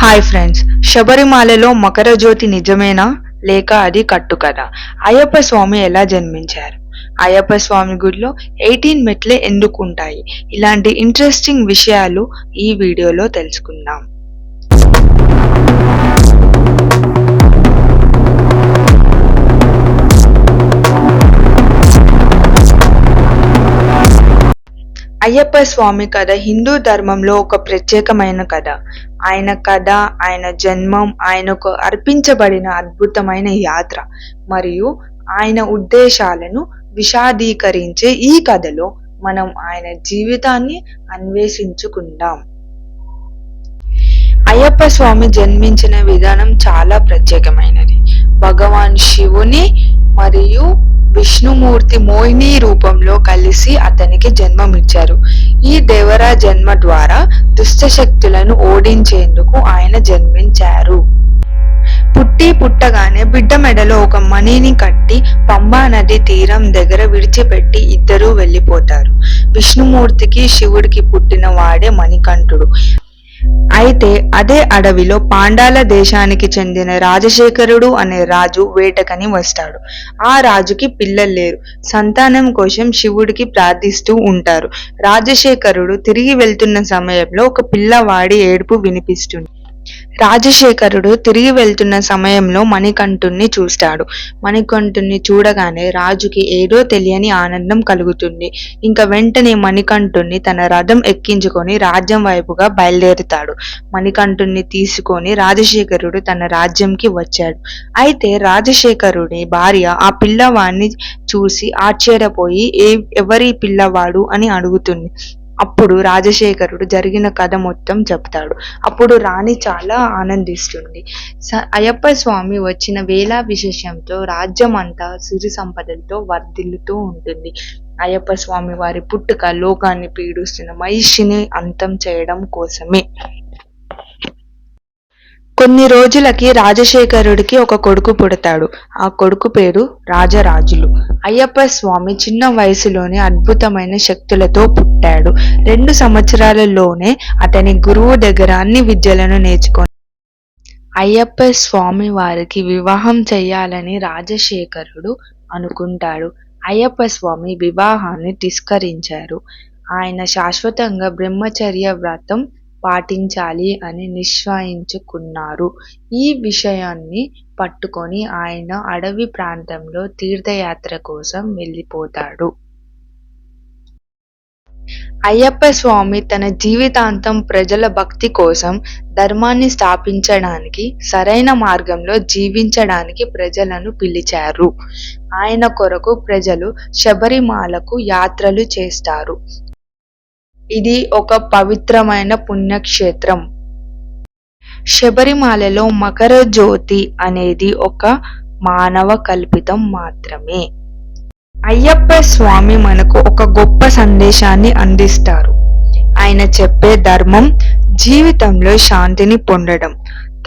Hi friends శబరిమాలలో Makar జ్యోతి నిజమేనా? లేక అది కట్టుకథ అయ్యప్ప స్వామి ఎలా జన్మించారు? అయ్యప్ప స్వామి గుడిలో ఎయిటీన్ మెట్లే ఎందుకు ఉంటాయి ఇలాంటి ఇంట్రెస్టింగ్ విషయాలు ఈ వీడియోలో తెలుసుకుందాం. అయ్యప్ప స్వామి కథ హిందూ ధర్మంలో ఒక ప్రత్యేకమైన కథ. ఆయన కథ ఆయన జన్మం ఆయనకు అర్పించబడిన అద్భుతమైన యాత్ర మరియు ఆయన ఉద్దేశాలను విషాదీకరించే ఈ కథలో మనం ఆయన జీవితాన్ని అన్వేషించుకుందాం. అయ్యప్ప స్వామి జన్మించిన విధానం చాలా ప్రత్యేకమైనది. భగవాన్ శివుని మరియు విష్ణుమూర్తి మోహిని రూపంలో కలిసి అతనికి జన్మమిచ్చారు. ఈ దేవరా జన్మ ద్వారా దుష్ట శక్తులను ఓడించేందుకు ఆయన జన్మించారు. పుట్టి పుట్టగానే బిడ్డ మెడలో ఒక మణిని కట్టి పంబా నది తీరం దగ్గర విడిచిపెట్టి ఇద్దరూ వెళ్ళిపోతారు. విష్ణుమూర్తికి శివుడికి పుట్టిన వాడే మణికంఠుడు. అయితే అదే అడవిలో పాండాల దేశానికి చెందిన రాజశేఖరుడు అనే రాజు వేటకని వస్తాడు. ఆ రాజుకి పిల్లలు లేరు. సంతానం కోసం శివుడికి ప్రార్థిస్తూ ఉంటారు. రాజశేఖరుడు తిరిగి వెళ్తున్న సమయంలో ఒక పిల్లవాడి ఏడుపు వినిపిస్తుంది. రాజశేఖరుడు తిరిగి వెళ్తున్న సమయంలో మణికంఠుణ్ణి చూస్తాడు. మణికంఠుణ్ణి చూడగానే రాజుకి ఏదో తెలియని ఆనందం కలుగుతుంది. ఇంకా వెంటనే మణికంఠుణ్ణి తన రథం ఎక్కించుకొని రాజ్యం వైపుగా బయలుదేరుతాడు. మణికంఠుణ్ణి తీసుకొని రాజశేఖరుడు తన రాజ్యంకి వచ్చాడు. అయితే రాజశేఖరుడి భార్య ఆ పిల్లవాడిని చూసి ఆశ్చర్యపోయి ఏ ఎవరి పిల్లవాడు? అని అడుగుతుంది. అప్పుడు రాజశేఖరుడు జరిగిన కథ మొత్తం చెప్తాడు. అప్పుడు రాణి చాలా ఆనందిస్తుంది. స అయ్యప్ప స్వామి వచ్చిన వేళ విశేషంతో రాజ్యం అంతా సిరి సంపదలతో వర్ధిల్లుతూ ఉంటుంది. అయ్యప్ప స్వామి వారి పుట్టుక లోకాన్ని పీడిస్తున్న మహిషిని అంతం చేయడం కోసమే. కొన్ని రోజులకి రాజశేఖరుడికి ఒక కొడుకు పుడతాడు. ఆ కొడుకు పేరు రాజరాజులు. అయ్యప్ప స్వామి చిన్న వయసులోనే అద్భుతమైన శక్తులతో పుట్టాడు. రెండు సంవత్సరాలలోనే అతని గురువు దగ్గర అన్ని విద్యలను నేర్చుకొని అయ్యప్ప స్వామి వారికి వివాహం చేయాలని రాజశేఖరుడు అనుకుంటాడు. అయ్యప్ప స్వామి వివాహాన్ని తిస్కరించారు. ఆయన శాశ్వతంగా బ్రహ్మచర్య వ్రతం పాటించాలి అని నిశ్చయించుకున్నారు. ఈ విషయాన్ని పట్టుకొని ఆయన అడవి ప్రాంతంలో తీర్థయాత్ర కోసం వెళ్ళిపోతాడు. అయ్యప్ప స్వామి తన జీవితాంతం ప్రజల భక్తి కోసం ధర్మాన్ని స్థాపించడానికి సరైన మార్గంలో జీవించడానికి ప్రజలను పిలిచారు. ఆయన కొరకు ప్రజలు శబరిమాలకు యాత్రలు చేస్తారు. ఇది ఒక పవిత్రమైన పుణ్యక్షేత్రం. శబరిమాలలో మకర జ్యోతి అనేది ఒక మానవ కల్పితం మాత్రమే. అయ్యప్ప స్వామి మనకు ఒక గొప్ప సందేశాన్ని అందిస్తారు. ఆయన చెప్పే ధర్మం జీవితంలో శాంతిని పొందడం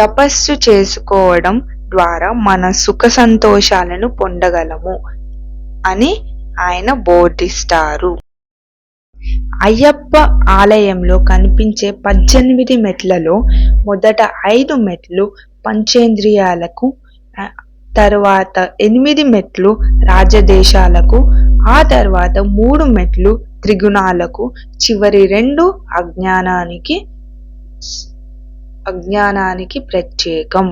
తపస్సు చేసుకోవడం ద్వారా మన సుఖ సంతోషాలను పొందగలము అని ఆయన బోధిస్తారు. అయ్యప్ప ఆలయంలో కనిపించే పద్దెనిమిది మెట్లలో మొదట ఐదు మెట్లు పంచేంద్రియాలకు తర్వాత ఎనిమిది మెట్లు రాజదేశాలకు ఆ తర్వాత మూడు మెట్లు త్రిగుణాలకు చివరి రెండు అజ్ఞానానికి అజ్ఞానానికి ప్రత్యేకం.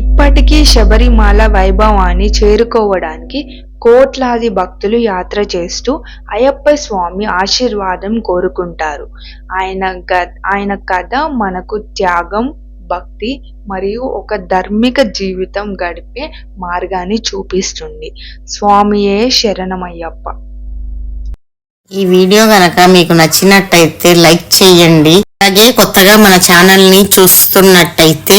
ఇప్పటికీ శబరిమాల వైభవాన్ని చేరుకోవడానికి కోట్లాది భక్తులు యాత్ర చేస్తూ అయ్యప్ప స్వామి ఆశీర్వాదం కోరుకుంటారు. ఆయన ఆయన కథ మనకు త్యాగం భక్తి మరియు ఒక ధార్మిక జీవితం గడిపే మార్గాన్ని చూపిస్తుంది. స్వామియే శరణమయ్యప్ప. ఈ వీడియో గనక మీకు నచ్చినట్టయితే లైక్ చేయండి. అలాగే కొత్తగా మన ఛానల్ని చూస్తున్నట్టయితే